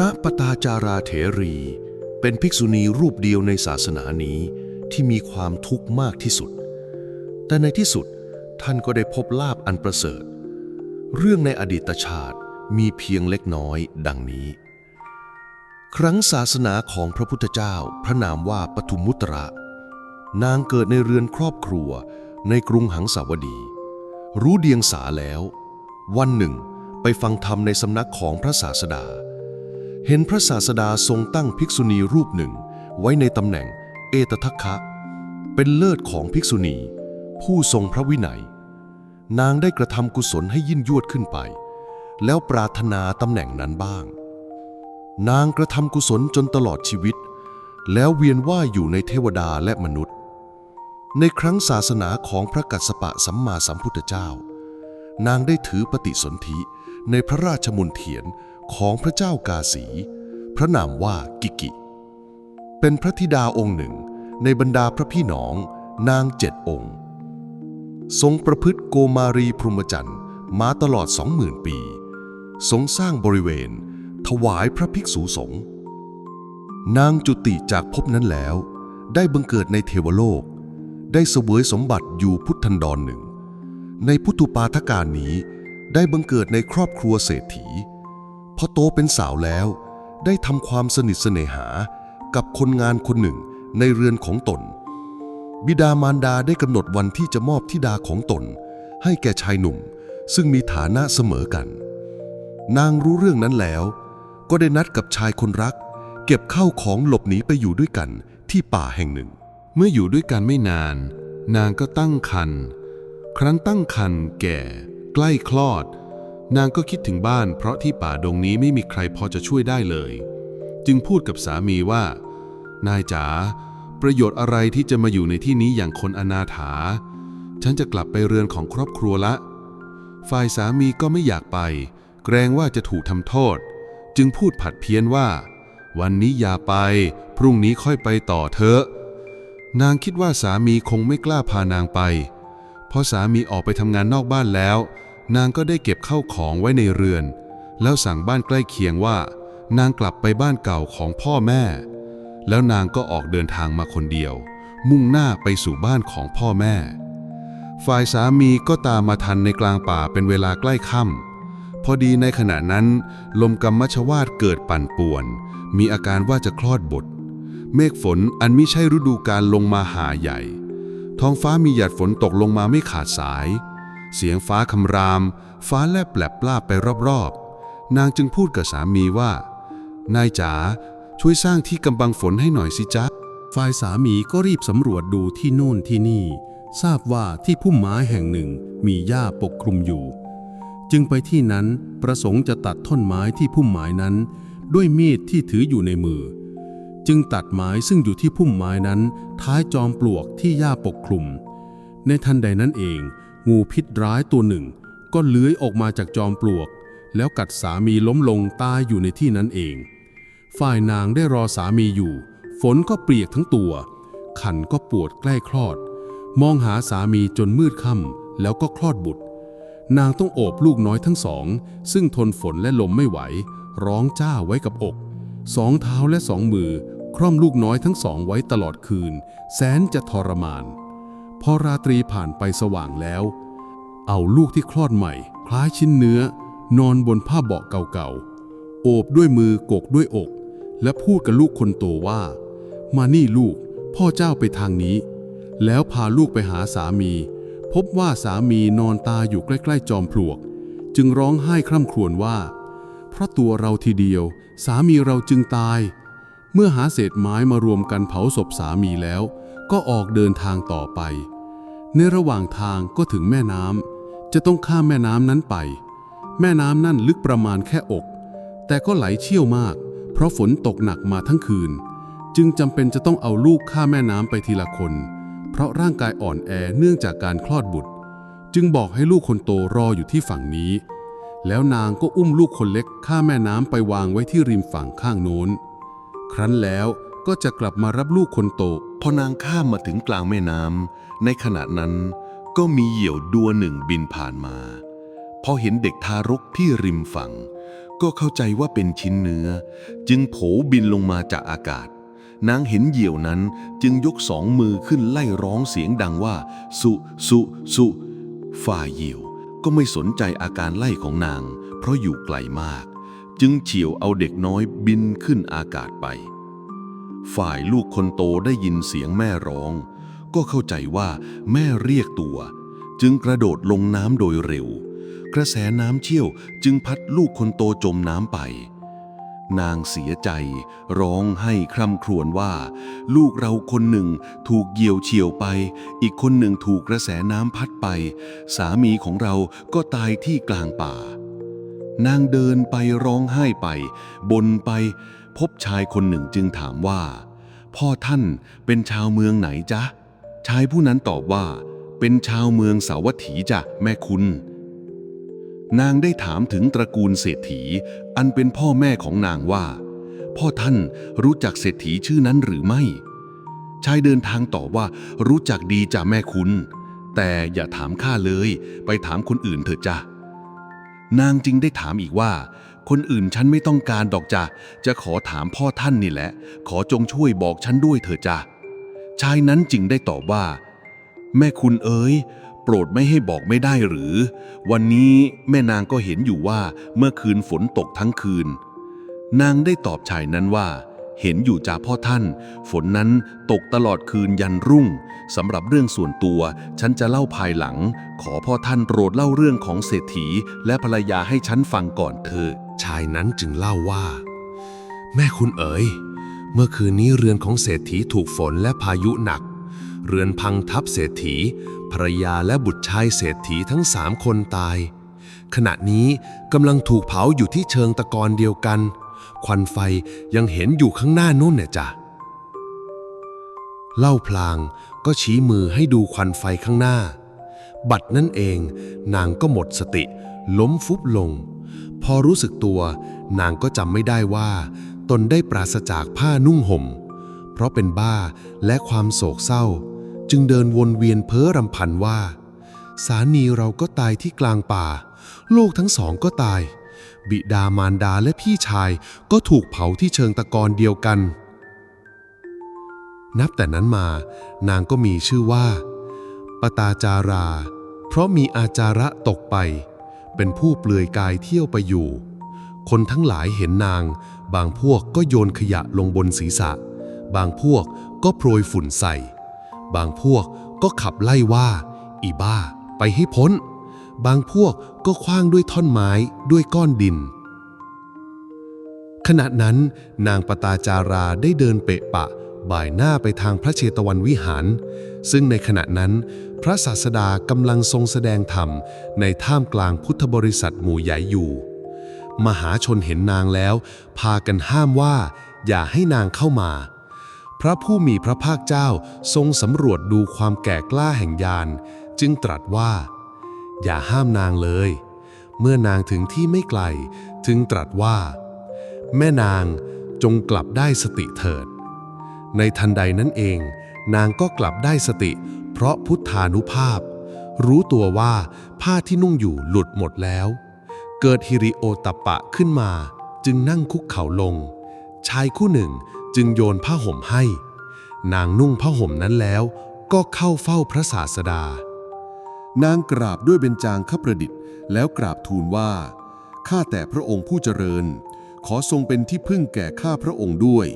ระปตาจาราเถรี เป็นภิกษุณีรูปเดียวในศาสนานี้ที่มีความทุกข์มากที่สุด แต่ในที่สุดท่านก็ได้พบลาบอันประเสริฐ เรื่องในอดีตชาติมีเพียงเล็กน้อยดังนี้ ครั้งศาสนาของพระพุทธเจ้าพระนามว่าปทุมมุตระ นางเกิดในเรือนครอบครัวในกรุงหังสาวดี รู้เดียงสาแล้ว วันหนึ่งไปฟังธรรมในสำนักของพระศาสดา เห็นพระศาสดาทรงตั้งภิกษุณีรูปหนึ่ง ไว้ในตำแหน่งเอตทัคคะ เป็นเลิศของภิกษุณี ผู้ทรงพระวินัย นางได้กระทำกุศลให้ยิ่งยวดขึ้นไป แล้วปรารถนาตำแหน่งนั้นบ้าง นางกระทำกุศลจนตลอดชีวิต แล้วเวียนว่ายอยู่ในเทวดาและมนุษย์ ในครั้งศาสนาของพระกัสสปะสัมมาสัมพุทธเจ้า นางได้ถือปฏิสนธิในพระราชมนเทียน ของพระเจ้ากาสี พระนามว่ากิกิ เป็นพระธิดาองค์หนึ่งในบรรดาพระพี่น้องนางเจ็ดองค์ ทรงประพฤติโกมารีพรหมจรรย์มาตลอดสองหมื่นปี ทรงสร้างบริเวณ ถวายพระภิกษุสงฆ์นางจุติจากภพนั้นแล้ว ได้บังเกิดในเทวโลก ได้เสวยสมบัติอยู่พุทธันดรหนึ่ง ในพุทธุปาทการนี้ได้บังเกิดในครอบครัวเศรษฐี พอโตเป็นสาวแล้ว ได้ทำความสนิทเสน่หากับคนงานคนหนึ่งในเรือนของตน บิดามารดาได้กำหนดวันที่จะมอบธิดาของตน ให้แก่ชายหนุ่ม ซึ่งมีฐานะเสมอกัน นางรู้เรื่องนั้นแล้ว ก็ได้นัดกับชายคนรัก เก็บเข้าของหลบหนีไปอยู่ด้วยกันที่ป่าแห่งหนึ่ง เมื่ออยู่ด้วยกันไม่นาน นางก็ตั้งครรภ์ครั้นตั้งครรภ์แก่ ใกล้คลอด นางก็คิดถึงบ้านเพราะที่ป่าดงนี้ไม่มีใครพอจะช่วยได้เลย จึงพูดกับสามีว่า นายจ๋าประโยชน์อะไรที่จะมาอยู่ในที่นี้อย่างคนอนาถา ฉันจะกลับไปเรือนของครอบครัวละ ฝ่ายสามีก็ไม่อยากไป เกรงว่าจะถูกทำโทษ จึงพูดผัดเพี้ยนว่า วันนี้อย่าไป พรุ่งนี้ค่อยไปต่อเถอะ นางคิดว่าสามีคงไม่กล้าพานางไป เพอสามีออกไปทำงานนอกบ้านแล้ว นางก็ได้เก็บเข้าของไว้ในเรือน แล้วสั่งบ้านใกล้เคียงว่า นางกลับไปบ้านเก่าของพ่อแม่ แล้วนางก็ออกเดินทางมาคนเดียว มุ่งหน้าไปสู่บ้านของพ่อแม่ ฝ่ายสามีก็ตามมาทันในกลางป่าเป็นเวลาใกล้ค่ำพอดีในขณะนั้น ลมกัมมชวาตเกิดปั่นป่วน มีอาการว่าจะคลอดบุตรเมฆฝนอันไม่ใช่ฤดูการลงมาหาใหญ่ ท้องฟ้ามีหยาดฝนตกลงมาไม่ขาดสาย เสียงฟ้าคำราม ฟ้าแลบแปลบปลาบไปรอบๆ นางจึงพูดกับสามีว่า นายจ๋าช่วยสร้างที่กำบังฝนให้หน่อยสิจ๊ะ ฝ่ายสามีก็รีบสำรวจดูที่นู่นที่นี่ ทราบว่าที่พุ่มไม้แห่งหนึ่งมีหญ้าปกคลุมอยู่ จึงไปที่นั้นประสงค์จะตัดท่อนไม้ที่พุ่มไม้นั้น ด้วยมีดที่ถืออยู่ในมือ จึงตัดไม้ซึ่งอยู่ที่พุ่มไม้นั้น ท้ายจอมปลวกที่หญ้าปกคลุม ในทันใดนั้นเอง งูพิษร้ายตัวหนึ่ง ก็เลื้อยออกมาจากจอมปลวก แล้วกัดสามีล้มลงตายอยู่ในที่นั้นเอง ฝ่ายนางได้รอสามีอยู่ ฝนก็เปียกทั้งตัว ขันก็ปวดใกล้คลอด มองหาสามีจนมืดค่ำแล้วก็คลอดบุตร นางต้องโอบลูกน้อยทั้งสอง ซึ่งทนฝนและลมไม่ไหว ร้องจ้าไว้กับอก สองเท้าและสองมือ คร่อมลูกน้อยทั้งสองไว้ตลอดคืน แสนจะทรมาน พอราตรีผ่านไปสว่างแล้ว เอาลูกที่คลอดใหม่ คล้ายชิ้นเนื้อ นอนบนผ้าเบาะเก่าๆ โอบด้วยมือกกด้วยอก และพูดกับลูกคนโตว่า มานี่ลูก พ่อเจ้าไปทางนี้ แล้วพาลูกไปหาสามี พบว่าสามีนอนตาอยู่ใกล้ ๆ จอมปลวก จึงร้องไห้คร่ำครวญว่า เพราะตัวเราทีเดียว สามีเราจึงตาย เมื่อหาเศษไม้มารวมกันเผาศพสามีแล้ว ก็ออกเดินทางต่อไป ในระหว่างทางก็ถึงแม่น้ำจะต้องข้ามแม่น้ำนั้นไป แม่น้ำนั่นลึกประมาณแค่อก แต่ก็ไหลเชี่ยวมาก เพราะฝนตกหนักมาทั้งคืน จึงจำเป็นจะต้องเอาลูกข้ามแม่น้ำไปทีละคน เพราะร่างกายอ่อนแอเนื่องจากการคลอดบุตร จึงบอกให้ลูกคนโตรออยู่ที่ฝั่งนี้ แล้วนางก็อุ้มลูกคนเล็กข้ามแม่น้ำไปวางไว้ที่ริมฝั่งข้างโน้น ครั้นแล้ว ก็จะกลับมารับลูกคนโต พอนางข้ามมาถึงกลางแม่น้ำในขณะนั้นก็มีเหยี่ยวดัวหนึ่งบินผ่านมา พอเห็นเด็กทารกที่ริมฝั่ง ก็เข้าใจว่าเป็นชิ้นเนื้อ จึงโผบินลงมาจากอากาศ นางเห็นเหยี่ยวนั้นจึงยกสองมือขึ้นไล่ร้องเสียงดังว่า สุสุสุฝ่ายเหยี่ยวก็ไม่สนใจอาการไล่ของนาง เพราะอยู่ไกลมาก จึงเฉียวเอาเด็กน้อยบินขึ้นอากาศไป ฝ่ายลูกคนโตได้ยินเสียงแม่ร้อง ก็เข้าใจว่าแม่เรียกตัว จึงกระโดดลงน้ำโดยเร็ว กระแสน้ำเชี่ยวจึงพัดลูกคนโตจมน้ำไป นางเสียใจ ร้องให้คร่ำครวญว่า ลูกเราคนหนึ่งถูกเหี่ยวเฉียวไป อีกคนหนึ่งถูกกระแสน้ำพัดไป สามีของเราก็ตายที่กลางป่า นางเดินไปร้องไห้ไป บนไป พบชายคนหนึ่งจึงถามว่า พ่อท่านเป็นชาวเมืองไหนจ๊ะ ชายผู้นั้นตอบว่า เป็นชาวเมืองสาวัตถีจ้ะแม่คุณ นางได้ถามถึงตระกูลเศรษฐี อันเป็นพ่อแม่ของนางว่า พ่อท่านรู้จักเศรษฐีชื่อนั้นหรือไม่ ชายเดินทางตอบว่ารู้จักดีจ้ะแม่คุณ แต่อย่าถามข้าเลย ไปถามคนอื่นเถอะจ้ะนางจึงได้ถามอีกว่า คนอื่นฉันไม่ต้องการดอกจ้ะจะขอถามพ่อท่านนี่แหละ ขอจงช่วยบอกฉันด้วยเถอะจ้ะชายนั้นจึงได้ตอบว่า แม่คุณเอ๋ยโปรดไม่ให้บอกไม่ได้หรือ วันนี้แม่นางก็เห็นอยู่ว่าเมื่อคืนฝนตกทั้งคืน นางได้ตอบชายนั้นว่า เห็นอยู่จ้าพ่อท่าน ฝนนั้นตกตลอดคืนยันรุ่งสำหรับเรื่องส่วนตัวฉันจะเล่าภายหลัง ขอพ่อท่านโปรดเล่าเรื่องของเศรษฐีและภรรยาให้ฉันฟังก่อนเถิดชายนั้นจึงเล่าว่า แม่คุณเอ๋ยเมื่อคืนนี้เรือนของเศรษฐีถูกฝนและพายุหนัก เรือนพังทับเศรษฐีภรรยาและบุตรชายเศรษฐีทั้งสามคนตาย ขณะนี้กำลังถูกเผาอยู่ที่เชิงตะกอนเดียวกัน ควันไฟยังเห็นอยู่ข้างหน้านู่นเนี่ยจ้ะเล่าพลางก็ชี้มือให้ดูควันไฟข้างหน้า บัดนั่นเอง นางก็หมดสติ ล้มฟุบลง พอรู้สึกตัว นางก็จำไม่ได้ว่า ตนได้ปราศจากผ้านุ่งห่ม เพราะเป็นบ้าและความโศกเศร้า จึงเดินวนเวียนเพ้อรำพันว่า สามีเราก็ตายที่กลางป่าลูกทั้งสองก็ตาย บิดามารดาและพี่ชายก็ถูกเผาที่เชิงตะกอนเดียวกัน นับแต่นั้นมานางก็มีชื่อว่า ปตาจารา เพราะมีอาจาระตกไป เป็นผู้เปลือยกายเที่ยวไปอยู่ คนทั้งหลายเห็นนาง บางพวกก็โยนขยะลงบนศีรษะ บางพวกก็โปรยฝุ่นใส่ บางพวกก็ขับไล่ว่า อีบ้า ไปให้พ้น บางพวกก็คว้างด้วยท่อนไม้ด้วยก้อนดิน ขณะนั้นนางปตาจาราได้เดินเปะปะ บ่ายหน้าไปทางพระเชตวันวิหาร ซึ่งในขณะนั้น พระศาสดากำลังทรงแสดงธรรม ในท่ามกลางพุทธบริษัทหมู่ใหญ่อยู่ มหาชนเห็นนางแล้ว พากันห้ามว่า อย่าให้นางเข้ามาพระผู้มีพระภาคเจ้าทรงสำรวจดูความแก่กล้าแห่งยาน จึงตรัสว่า อย่าห้ามนางเลย เมื่อนางถึงที่ไม่ไกล จึงตรัสว่า แม่นางจงกลับได้สติเถิด ในทันใดนั้นเอง นางก็กลับได้สติ เพราะพุทธานุภาพ รู้ตัวว่าผ้าที่นุ่งอยู่หลุดหมดแล้ว เกิดฮิริโอตปปะขึ้นมา จึงนั่งคุกเข่าลง ชายคู่หนึ่งจึงโยนผ้าห่มให้ นางนุ่งผ้าห่มนั้นแล้วก็เข้าเฝ้าพระศาสดา นางกราบด้วยเบญจางคประดิษฐ์ แล้วกราบทูลว่า ข้าแต่พระองค์ผู้เจริญ ขอทรงเป็นที่พึ่งแก่ข้าพระองค์ด้วย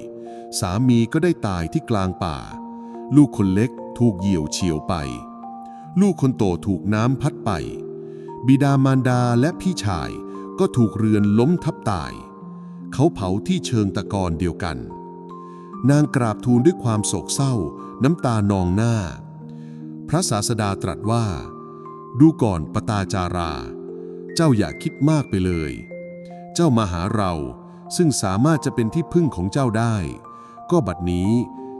สามีก็ได้ตายที่กลางป่า ลูกคนเล็กถูกเหยี่ยวเฉียวไป ลูกคนโตถูกน้ำพัดไป บิดามารดาและพี่ชายก็ถูกเรือนล้มทับตาย เขาเผาที่เชิงตะกอนเดียวกัน นางกราบทูลด้วยความโศกเศร้า น้ำตานองหน้า พระศาสดาตรัสว่า ดูก่อนปตาจารา เจ้าอย่าคิดมากไปเลย เจ้ามาหาเราซึ่งสามารถจะเป็นที่พึ่งของเจ้าได้ ก็บัดนี้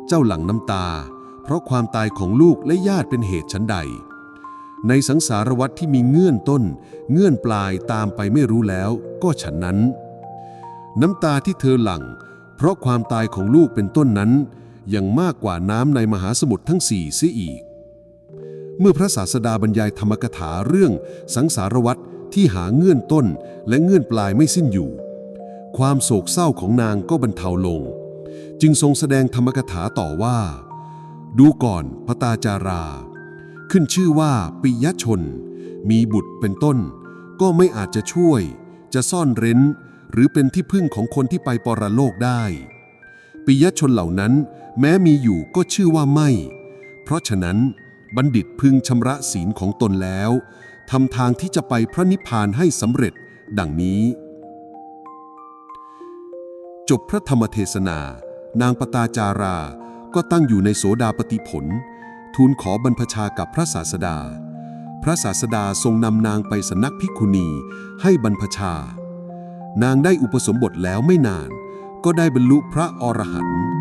เจ้าหลั่งน้ำตา เพราะความตายของลูกและญาติเป็นเหตุชั้นใด ในสังสารวัฏที่มีเงื่อนต้น เงื่อนปลายตามไปไม่รู้แล้ว ก็ฉันนั้น น้ำตาที่เธอหลั่ง เพราะความตายของลูกเป็นต้นนั้นยังมากกว่าน้ำในมหาสมุทรทั้งสี่เสียอีก เมื่อพระศาสดาบรรยายธรรมกถาเรื่องสังสารวัฏที่หาเงื่อนต้นและเงื่อนปลายไม่สิ้นอยู่ ความโศกเศร้าของนางก็บรรเทาลง จึงทรงแสดงธรรมกถาต่อว่า ดูก่อนพระตาจารา ขึ้นชื่อว่าปิยชน มีบุตรเป็นต้น ก็ไม่อาจจะช่วย จะซ่อนเร้น หรือเป็นที่พึ่งของคนที่ไปปรโลกได้ปิยชนเหล่านั้นแม้มีอยู่ก็ชื่อว่าไม่ เพราะฉะนั้น บัณฑิตพึงชำระศีลของตนแล้วทำทางที่จะไปพระนิพพานให้สำเร็จ ดังนี้ จบพระธรรมเทศนา นางปตาจารา ก็ตั้งอยู่ในโสดาปติผล ทูลขอบรรพชากับพระศาสดา พระศาสดาทรงนำนางไปสนักภิกขุณีให้บรรพชา นางได้อุปสมบทแล้วไม่นาน ก็ได้บรรลุพระอรหันต์